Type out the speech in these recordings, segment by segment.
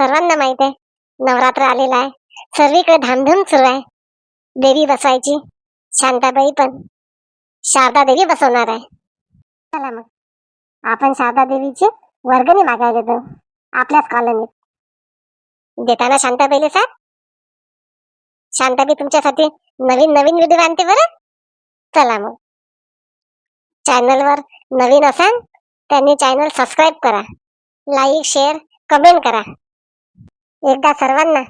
सर्वांना माहीत आहे. नवरात्र आलेला आहे. सर्वीकडे धामधूम सुरू आहे. देवी बसवायची शांताबाई पण. शारदा देवी बसवणार आहे. चला मग. आपण शारदा देवीची वर्गणी मागायला जाऊ. आपल्याच कॉलनीत देताना शांताबाईले साहेब शांताबाई तुमच्यासाठी नवीन नवीन व्हिडिओ आणते बरं. चला मग. चॅनलवर नवीन असाल त्यांनी चॅनल सबस्क्राईब करा. लाईक शेअर कमेंट करा. एकदा सर्वांना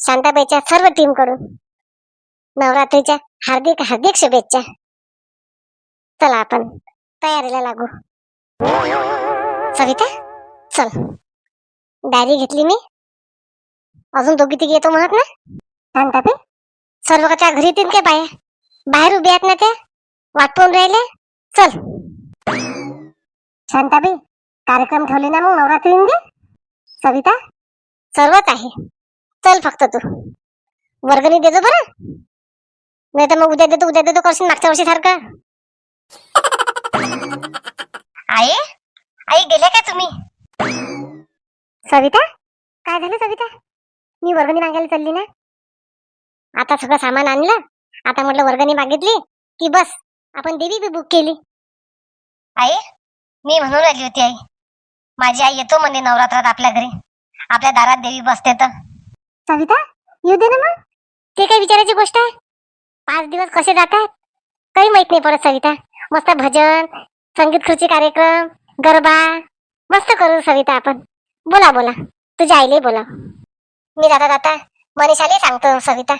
शांताबाईच्या सर्व टीमकडून नवरात्रीच्या हार्दिक हार्दिक शुभेच्छा. चला आपण तयारीला लागू. सविता चल. डायरी घेतली मी. अजून दोघी तिघी येतो म्हणत ना? शांताबी सर्व कच्या घरी येतील काय बाया? बाहेर उभे आहेत ना त्या? वाट पाहून राहिले? चल. शांताबाई कार्यक्रम ठेवले ना मग नवरात्री सविता सर्वच आहे. चल फक्त तू. वर्गणी देतो बरं. नाही तर मग उद्या देतो उद्या देतो करशील मागच्या वर्षी सारखं. आई आई गेल्या का तुम्ही? सविता काय झालं सविता? मी वर्गणी मागायला चालली ना? आता सगळं सामान आणलं. आता म्हटलं वर्गणी मागितली की बस आपण देवी बी बुक केली. आई मी म्हणून आली होती आई. माझी आई येतो म्हणे नवरात्रात आपल्या घरी. आपल्या दारात देवी बसते तर. सविता येऊ दे ना मग. ते काय विचारायची गोष्ट आहे? पाच दिवस कसे जातात? काही माहीत नाही पडत सविता. मस्त भजन संगीत खुर्ची कार्यक्रम गरबा. मस्त करू सविता आपण. बोला बोला. तुझ्या आईले बोला. मी जाता जाता मनीषाला सांगतो सविता.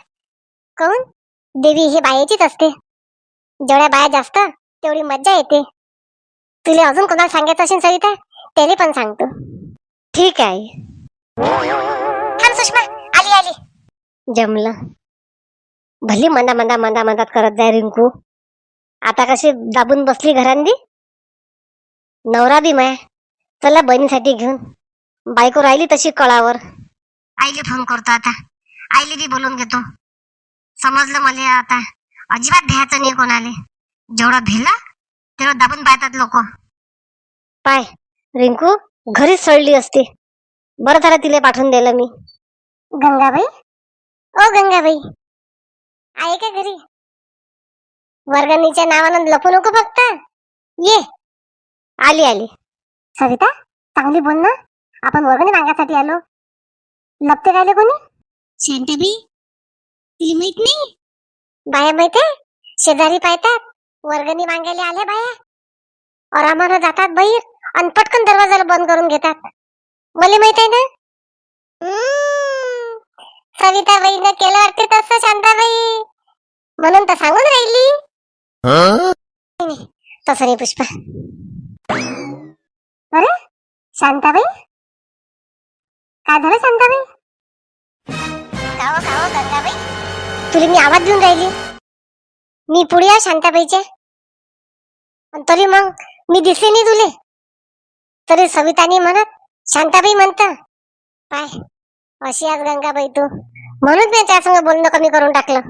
काऊन देवी ही बायाचीच असते. जेवढ्या बाया जास्त तेवढी मज्जा येते. तुला अजून कोणाला सांगायचं असेल सविता? त्याला पण सांगतो. ठीक आहे थांब सुषमा आली आली. जमलं. भली मंदा मंदा मंदा मंदात करत जाय रिंकू. आता कशी दाबून बसली घरांदी नवरा बी माय. चला बहिणीसाठी घेऊन. बायको राहिली तशी कळावर. आईले फोन करतो आता. आईले बी बोलून घेतो. समजलं मला आता. अजिबात भ्यायचं नाही कोणाले. जेवढं भिला तेवढं दाबून पाहतात लोक. पाय. रिंकू घरीच सडली असते. बरं झालं तिला पाठवून दिलं मी. गंगाबाई? ओ गंगाबाई. आहे का घरी? वर्गणीच्या नावानं लपू नको फक्त. ये. आली आली. सविता चांगली बोल ना. आपण वर्गणी मागासाठी आलो. लपते राहिले कोणी? शेंटेबी तिला माहीत नाही. बाया माहीत आहे? शेजारी पाहतात. वर्गणी मागायला आल्या बाया. आरामानं जातात बाहेर आणि पटकन दरवाजाला बंद करून घेतात. मला माहीत आहे ना? हम्म, सविताबाईनं केलं वाटते तसं शांताबाई. म्हणून तर सांगून राहिली. तसं नाही पुष्पा. अरे शांताबाई? काय झालं शांताबाई? काव काव गंगाबाई तुला मी आवाज देऊन राहिली. मी पुढे आहे शांताबाईच्या. तरी मग मी दिसले नाही तुले. तरी सवितानी म्हणत शांताबाई म्हणत पाय अशी आज गंगाबाई तू. म्हणून मी त्यासंग बोलणं कमी करून टाकलं.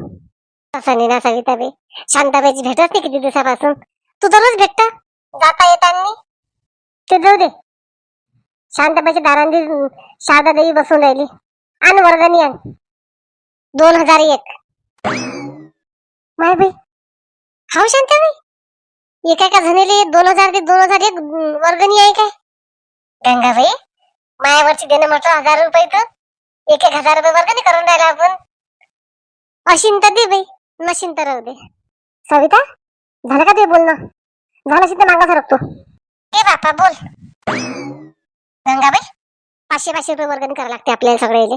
असं नाही ना सविताबाई. शांताबाईची भेटच नाही किती दिवसापासून. तू दररोज भेटत? जाता येतानी? ते जाऊ दे. शांताबाईच्या दारांनी शारदा देवी बसून राहिली. आण वर्गणी आण. दोन हजार एक. माय बाई. हाव शांताबाई. एका एका जणीले दोन हजार ते दोन हजार एक वर्गणी आहे काय? गंगाबाई मायावरची देणं म्हटलं हजार रुपये तर. एक एक हजार रुपये वर्गणी करून राहिला आपण. अशीन तर दे बाई नशीन तर राहू दे. सविता झालं का ते बोलणं? झालं तर मागा सरकतो ए बापा बोल. गंगाबाई पाचशे पाचशे रुपये वर्गणी करावं लागते आपल्याला सगळ्याले.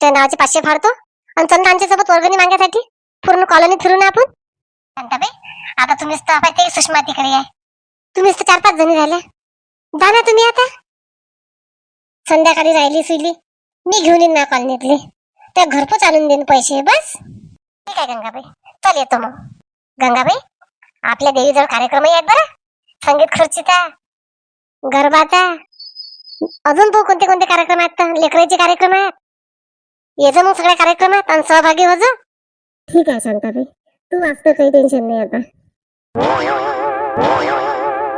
त्या नावाचे पाचशे फाडतो. आणि चंदा आमच्यासोबत वर्गणी मागण्यासाठी पूर्ण कॉलनी फिरून आपण. शांताबाई आता तुम्हीच तर सुषमा तिकडे आहे. तुम्हीच तर चार पाच जणी झाल्या. जा ना तुम्ही आता. संध्याकाळी राहिली सुईली. मी घेऊन येईन ना कॉलनीतली. त्या घरपोच आणून देईन पैसे बस. ठीक आहे गंगाबाई. चल येतो मग. गंगाबाई आपल्या देवीजवळ कार्यक्रमही आहेत बरं. संगीत खुर्चीचा गरबाचा अजून तो कोणते कोणते कार्यक्रम आहेत? लेकराचे कार्यक्रम आहेत. येतो मग सगळ्या कार्यक्रमात आणि सहभागी हो जा. ठीक आहे शांताबाई. तू वाचतो काही टेन्शन नाही आता.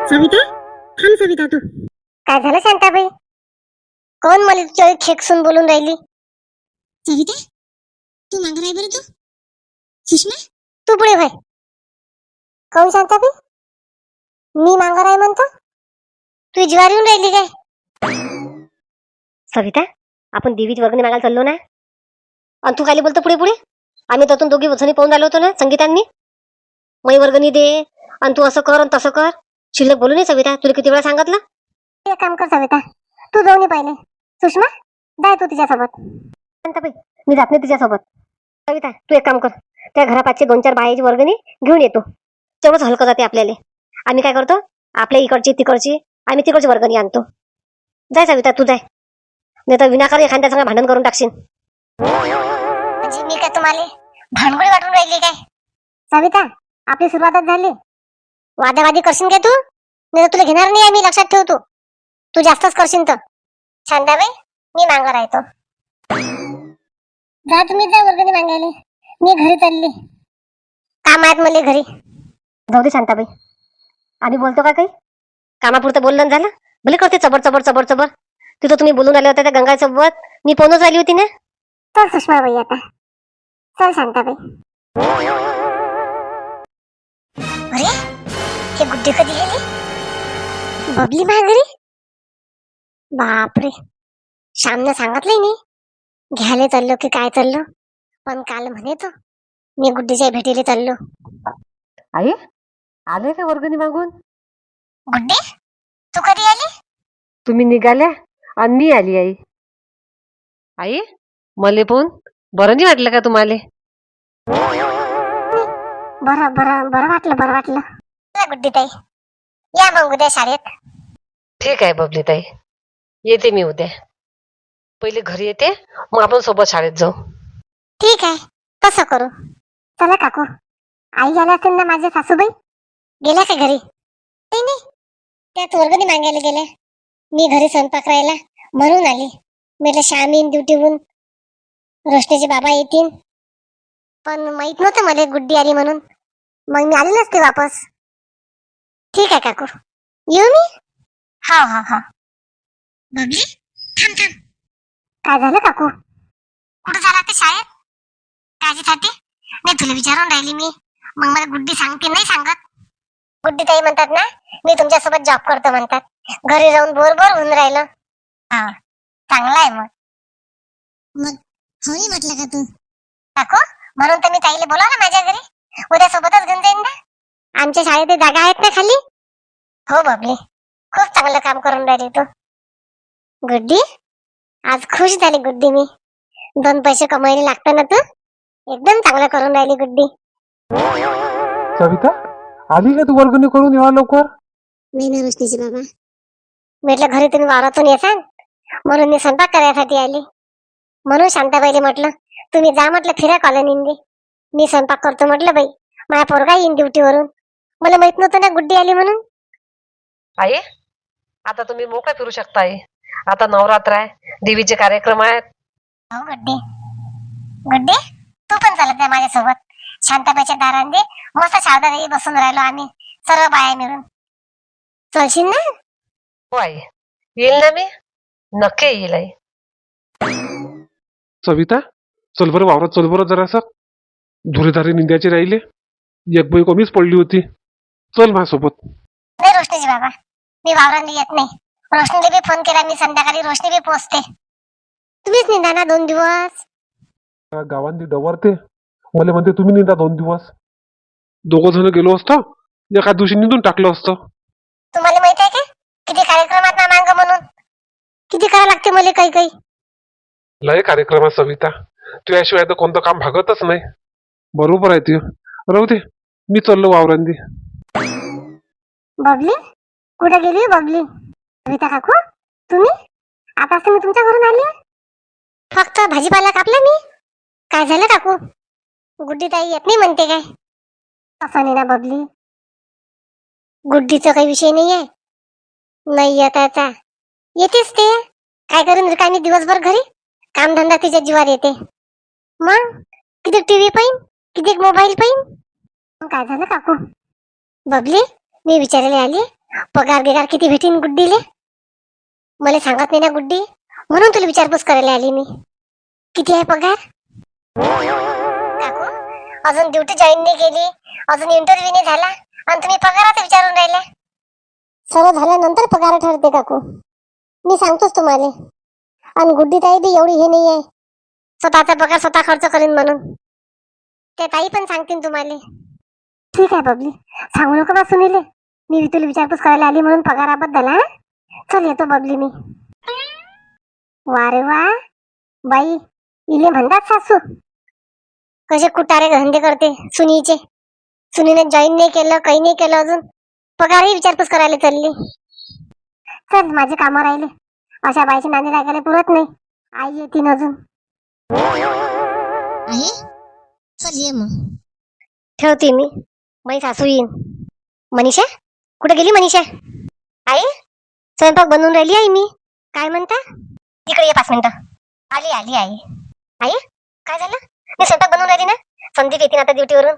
सविता? थांब सविता तू. काय झालं शांताबाई? कोण मला तुझ्या खेकसून बोलून राहिली? सविता तू मागं राही बरं तू. सुषमा? तू पुढे भाई काऊन शांताबाई? मी मागं राही म्हणतो. तू ज्वार येऊन राहिली काय? सविता आपण देवीची वर्गणी मागायला चाललो ना? आणि तू खाली बोलतो पुढे पुढे? आम्ही त्यातून दोघी जणी पाहून आलो होतो ना संगीतांनी? मै वर्गणी दे आणि तू असं कर आणि तसं कर. शिल्लक बोलू नये सविता तुला किती वेळा सांगितलं? एक काम कर सविता तू जाऊन ये पहिले. सुषमा जाय तू तिच्यासोबत. शांताबाई मी जात नाही तिच्यासोबत. सविता तू एक काम कर. त्या घरापाचचे दोन चार बायाची वर्गणी घेऊन येतो तेवढंच हलकं जाते आपल्याला. आम्ही काय करतो? आपल्या इकडची तिकडची आम्ही तिकडची वर्गणी आणतो. जाय सविता तू जाय. नाही तर विनाकारण एखाद्या संग भांडण करून टाकशील. म्हणजे मी काय तुम्हाला भानगडी वाटून राहिली काय? सविता आपली सुरुवातच झाली. वादावादी करशील काय तू? नाही तर तुला घेणार नाही आम्ही लक्षात ठेवतो तू. जास्तच करशील तर. शांताबाई मी मांगर आहे तो जा तुम्ही जा वर्गणी मागायला. मी घरी चालली. काम आहेत मला घरी. जाऊ दे शांताबाई. आम्ही बोलतो का काही? कामापुरतं बोलणं झालं? भले करते चबर चबर चबर चबर तिथं तुम्ही बोलून आले होते त्या गंगासोबत मी पोनच आली होती ना? चल सुषमाबाई आता. चल शांताबाई. गुड्डे कधी गेली? बबली माघारी? बापरे. श्यामनं सांगितलंय नाही. घ्यायला चाललो की काय चाललो? पण काल म्हणे तो मी गुड्डीच्या भेटीला चाललो. आई आले का वर्गणी मागून? गुड्डी तू कधी आली? तुम्ही निघाल्या आणि मी आली आई. आई मले पण बरं नाही वाटलं का तुम्हाला? बरं बरं बरं वाटलं बरं वाटलं. गुड्डी ताई या मग उद्या शाळेत. ठीक आहे बबली ताई येते मी उद्या. पहिले घरी येते मग आपण सोबत शाळेत जाऊ. ठीक आहे. तसं करू. चला काकू. आई आल्या असेल ना माझ्या सासूबाई? गेल्या का घरी? नाही नाही. त्यात वर्गणी मागायला गेल्या. मी घरी स्वयंपाक राहिला. म्हणून आली. म्हटलं श्याम येईन ड्युटीहून रोशनीचे बाबा येतील. पण माहीत नव्हतं मला गुड्डी आली म्हणून. मग मी आली नसते वापस. ठीक आहे काकू. येऊ मी? हा हा हा. बबली थांब थांब. काय झालं काकू? कुठं झाला ते शाळेत? कायच्यासाठी नाही तुला विचारून राहिली मी. मग मला गुड्डी सांगते नाही सांगत. गुड्डी ताई म्हणतात ना मी तुमच्यासोबत जॉब करतो म्हणतात. घरी जाऊन बोर बोर होऊन राहिलं. हा चांगलं आहे मग. मग होई म्हटलं का तू? काकू म्हणून तर मी ताईला बोलावलं माझ्या घरी. उद्या सोबतच घेऊन जाईन ना. आमच्या शाळेत जागा आहेत ना खाली? हो बबली. खूप चांगलं काम करून राहिली तू. गुड्डी? आज खुश झाली गुड्डी मी. दोन पैसे कमायला लागतं ना तू? एकदम चांगलं करून राहिली गुड्डी. सविता आली का तू वर्गणी करून येवा लवकर? नाही ना रोशनीची बाबा. म्हटलं घरी तुम्ही वावरातून येसाल म्हणून मी स्वयंपाक करायसाठी आली. म्हणून शांताबाईला म्हटलं तुम्ही जा म्हटलं फिरा कॉलनींदी मी स्वयंपाक करतो म्हटलं बाई. माझा पोरगा येईन ड्युटीवरून मला माहीत नव्हतं ना गुड्डी आली म्हणून. आई आता तुम्ही मोकळा फिरू शकता आई आता नवरात्र आहे देवीचे कार्यक्रम आहेत. हो गुड्डी. गुड्डी तू पण चालत नाही माझ्यासोबत. शांताबाईच्या दारांनी मस्त शारदा देवी बसून राहिलो आम्ही सर्व बाया मिळून. चलशील ना? हो आई. येईल ना मी? नक्की येईल आई. सविता चल बरं वावरात चल बरं जरासं. धुरेधारे निंद्याचे राहिले. एक बाई कमीच पडली होती. चल माझ्यासोबत. नाही रोशनीजी बाबा. मी वावरांनी येत नाही. रोशनीला बी फोन केला मी संध्याकाळी रोशनी बी पोचते. तुम्हीच निघा ना दोन दिवस? गावांनी डवरते. मला म्हणते तुम्ही निंदा दोन दिवस. दोघं जण गेलो असतो एका दिवशी निंदून टाकलं असतं. तुम्हाला माहीत आहे का? किती कार्यक्रमात ना मांग म्हणून. किती करावं लागते मला काही काही? लय कार्यक्रम आहे सविता. तू याशिवाय तर कोणतं काम भागतच नाही. बरोबर आहे ते. राहू दे. मी चाललो वावरांनी. बबली? कुठे गेली हो बबली? कविता काकू? तुम्ही? आता तर मी तुमच्या घरून आली फक्त भाजीपाला कापला मी. काय झालं काकू? गुड्डी ताई येत नाही म्हणते काय? असं नाही ना बबली. गुड्डीचा काही विषय नाही आहे नाही येत आता. येतेच ते. काय करून रिकामी दिवसभर घरी? कामधंदा तिच्या जीवावर येते. मग? किती टीव्ही पाहिन? किती मोबाईल पाहिन? मग काय झालं काकू? बबली? मी विचारायला आली पगार बिगार किती भेटीन गुड्डीले? मला सांगत नाही ना गुड्डी म्हणून तुला विचारपूस करायला आली मी. किती आहे पगार? काकू अजून ड्युटी जॉईन नाही केली अजून इंटरव्ह्यू नाही झाला आणि तुम्ही पगारात विचारून राहिले सर्व झाल्यानंतर पगार ठरते काकू. मी सांगतोच तुम्हाला. आणि गुड्डी ताई बी एवढी हे नाही आहे स्वतःचा पगार स्वतः खर्च करीन म्हणून. ते ताई पण सांगतील तुम्हाला. ठीक आहे बबली. सांगू नको बा सुनीले मी तुला विचारपूस करायला आली म्हणून पगाराबद्दल हा? चल येतो बबली मी. वा रे वा. बाई इले म्हणतात सासू. कसे कुटारे धंदे करते सुनीचे. सुनीने जॉईन नाही केलं काही नाही केलं अजून. पगारही विचारपूस करायला चालली. चल माझे कामं राहिले. अशा बाईची नाणी लागायला पुरत नाही. आई येतील अजून. चल ये मग. ठेवते मी. माझी सासू येईन मनीषा? कुठे गेली मनीषा? आई स्वयंपाक बनवून राहिली आई मी. काय म्हणता? इकडे ये पाच मिनिटं. आली आली आई. आई काय झालं? मी स्वयंपाक बनवून राहिली ना? संदीप येतील आता ड्युटीवरून.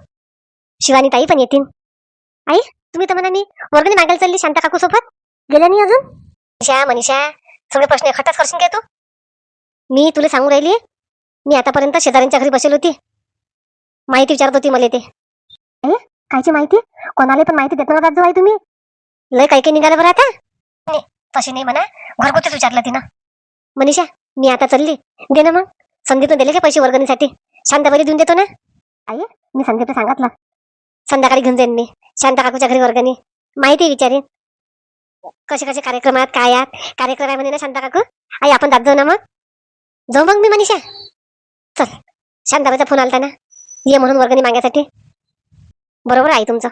शिवानी ताई पण येतील. आई तुम्ही तर म्हणा मी वर्गणी मागायला चालली शांता काकू सोबत. गेल्या नाही अजून? मनीषा मनीषा सगळे प्रश्न एकटाच करशील काय तू? मी तुला सांगू राहिली. मी आतापर्यंत शेजाऱ्यांच्या घरी बसेल होती. माहिती विचारत होती मला ते. कायची माहिती? कोणाला पण माहिती देत नका जाऊ आई तुम्ही. लय काही काही निघालं बरं आता. नाही तशी नाही म्हणा. घरगुतीच विचारलं तिनं. मनीषा मी आता चालली. दे ना मग. संदीपनं दिले का पैसे वर्गणीसाठी? शांताबाई देऊन देतो ना. आई मी संदीपला सांगितलं. संध्याकाळी घेऊन जाईन मी. शांता काकूच्या घरी वर्गणी. माहिती विचारेन कसे कसे कार्यक्रम आहेत काय आहेत? कार्यक्रम आहे म्हणे ना शांता काकू आई आपण जात जाऊ ना मग. जाऊ मग मी मनीषा. चल. शांताबाईचा फोन आलता ना. ये म्हणून वर्गणी मागण्यासाठी बरोबर आहे तुमचं.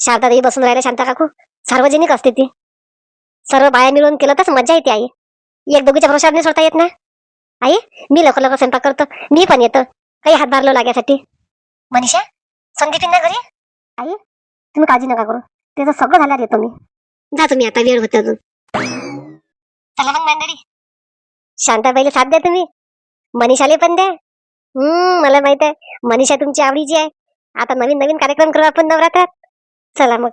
शारदाताई बसून राहिल्या शांता काकू. सार्वजनिक असते ती. सर्व बाया मिळून केलं तर मजा येते आई. एक दोघीच्या भरोशावर नाही सोडता येत ना? आई मी लवकर लवकर स्वयंपाक करतो. मी पण येतं. काही हातभार लावू लागण्यासाठी मनीषा संदीपींना घरी? आई तुम्ही काळजी नका करू. त्याचं सगळं झाल्यावर येतो मी. जा तुम्ही आता वेळ होते अजून. चला मग मंडळी शांताबाईला साथ द्या तुम्ही. मनीषाला पण द्या. हम्म मला माहीत आहे. मनीषा तुमची आवडीची आहे. आता नवीन नवीन कार्यक्रम करू आपण नवरात्रात? चला मग.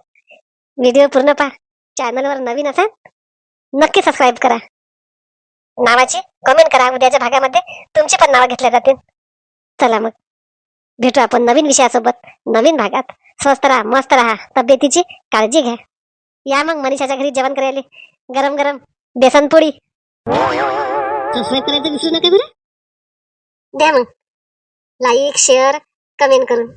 व्हिडिओ पूर्ण पहा. चॅनलवर नवीन असाल नक्की सबस्क्राईब करा. नावाची कमेंट करा उद्याच्या भागामध्ये. तुमची पण नावं घेतल्या जातील. चला मग. भेटू आपण नवीन विषयासोबत. नवीन भागात. स्वस्त राहा मस्त राहा. तब्येतीची काळजी घ्या. या मग मनीषाच्या घरी जेवण करायला. गरम गरम. बेसन पोळी. सबस्क्राईब करायचं विसरू नका बरं. द्या मग. लाईक शेअर कमेंट करून.